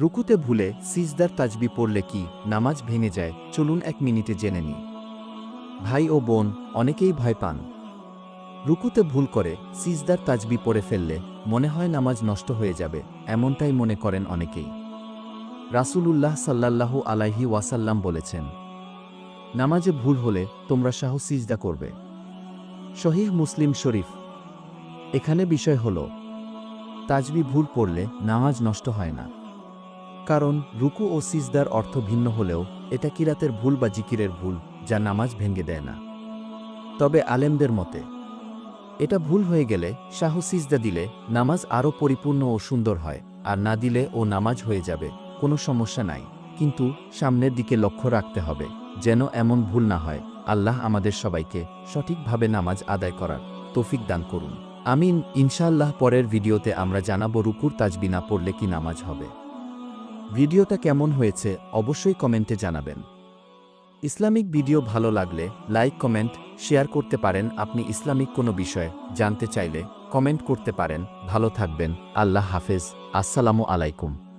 রুকুতে ভুলে সিজদার তাজবি পড়লে কি নামাজ ভেঙে যায়? চলুন এক মিনিটে জেনে নিই। ভাই ও বোন, অনেকেই ভয় পান। রুকুতে ভুল করে সিজদার তাজবি পড়ে ফেললে মনে হয় নামাজ নষ্ট হয়ে যাবে, এমনটাই মনে করেন অনেকেই। রাসূলুল্লাহ সাল্লাল্লাহু আলাইহি ওয়াসাল্লাম বলেছেন, নামাজে ভুল হলে তোমরা শাহ সিজদা করবে। শহীহ মুসলিম শরীফ, এখানে বিষয় হল, তাজবি ভুল পড়লে নামাজ নষ্ট হয় না। কারণ রুকু ও সিজদার অর্থ ভিন্ন হলেও এটা কিরাতের ভুল বা জিকিরের ভুল, যা নামাজ ভেঙে দেয় না। তবে আলেমদের মতে, এটা ভুল হয়ে গেলে শাহ সিজদা দিলে নামাজ আরও পরিপূর্ণ ও সুন্দর হয়, আর না দিলে ও নামাজ হয়ে যাবে, কোনো সমস্যা নাই। কিন্তু সামনের দিকে লক্ষ্য রাখতে হবে, যেন এমন ভুল না হয়, আল্লাহ আমাদের সবাইকে সঠিকভাবে নামাজ আদায় করার তৌফিক দান করুন। আমিন, ইনশাআল্লাহ পরের ভিডিওতে আমরা জানাব রুকুর তাজবি না পড়লে কি নামাজ হবে। ভিডিওটা কেমন হয়েছে অবশ্যই কমেন্টে জানাবেন। ইসলামিক ভিডিও ভালো লাগলে লাইক, কমেন্ট, শেয়ার করতে পারেন আপনি ইসলামিক কোনো বিষয়ে। জানতে চাইলে কমেন্ট করতে পারেন। ভালো থাকবেন। আল্লাহ হাফেজ। আসসালামু আলাইকুম।